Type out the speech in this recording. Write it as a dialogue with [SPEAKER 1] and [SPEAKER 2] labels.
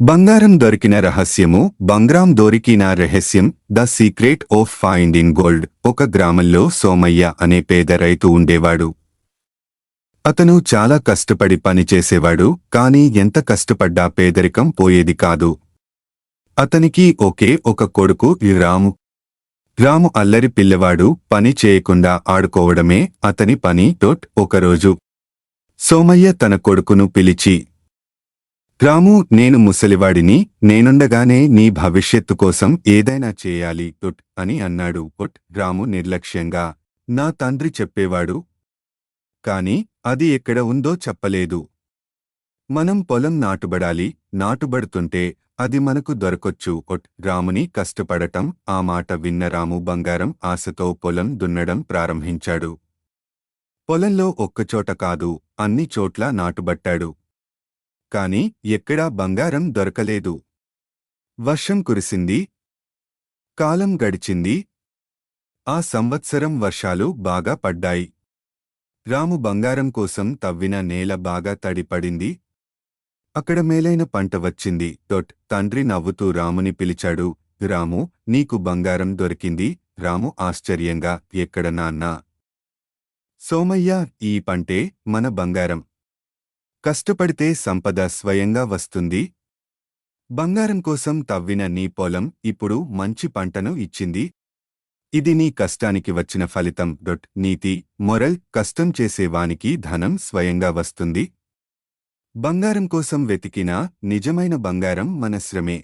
[SPEAKER 1] బంగారం దొరికిన రహస్యము బంగ్రాం దొరికిన రహస్యం the secret of finding gold ఒక గ్రామంలో సోమయ్య అనే పేద రైతు ఉండేవాడు. అతను చాలా కష్టపడి పనిచేసేవాడు కాని ఎంత కష్టపడ్డా పేదరికం పోయేది కాదు. అతనికి ఒకే ఒక కొడుకు రాము. రాము అల్లరి పిల్లవాడు పని చేయకుండా ఆడుకోవడమే అతని పని. టోట్ ఒకరోజు సోమయ్య తన కొడుకును పిలిచి రాము నేను ముసలివాడిని నేనుండగానే నీ భవిష్యత్తు కోసం ఏదైనా చేయాలి టుట్ అని అన్నాడు పుట్ రాము నిర్లక్ష్యంగా నా తండ్రి చెప్పేవాడు. కాని అది ఎక్కడ ఉందో చెప్పలేదు. మనం పొలం నాటుబడాలి నాటుబడుతుంటే అది మనకు దొరకొచ్చు ఒట్ రాముని కష్టపడటం ఆ మాట విన్న రాము బంగారం ఆశతో పొలం దున్నడం ప్రారంభించాడు. పొలంలో ఒక్కచోట కాదు అన్ని చోట్ల నాటుబట్టాడు. కాని ఎక్కడా బంగారం దొరకలేదు. వర్షం కురిసింది. కాలం గడిచింది. ఆ సంవత్సరం వర్షాలు బాగా పడ్డాయి. రాము బంగారం కోసం తవ్విన నేల బాగా తడిపడింది. అక్కడ మేలైన పంట వచ్చింది. డొట్ తండ్రి నవ్వుతూ రాముని పిలిచాడు. రాము నీకు బంగారం దొరికింది. రాము ఆశ్చర్యంగా ఎక్కడ నాన్నా? సోమయ్య ఈ పంటే మన బంగారం. కష్టపడితే సంపద స్వయంగా వస్తుంది. బంగారం కోసం తవ్విన నీ పొలం ఇప్పుడు మంచి పంటను ఇచ్చింది. ఇది నీ కష్టానికి వచ్చిన ఫలితం. డొట్ నీతి. మొరల్. కష్టం చేసేవానికి ధనం స్వయంగా వస్తుంది. బంగారం కోసం వెతికినా నిజమైన బంగారం మన శ్రమే.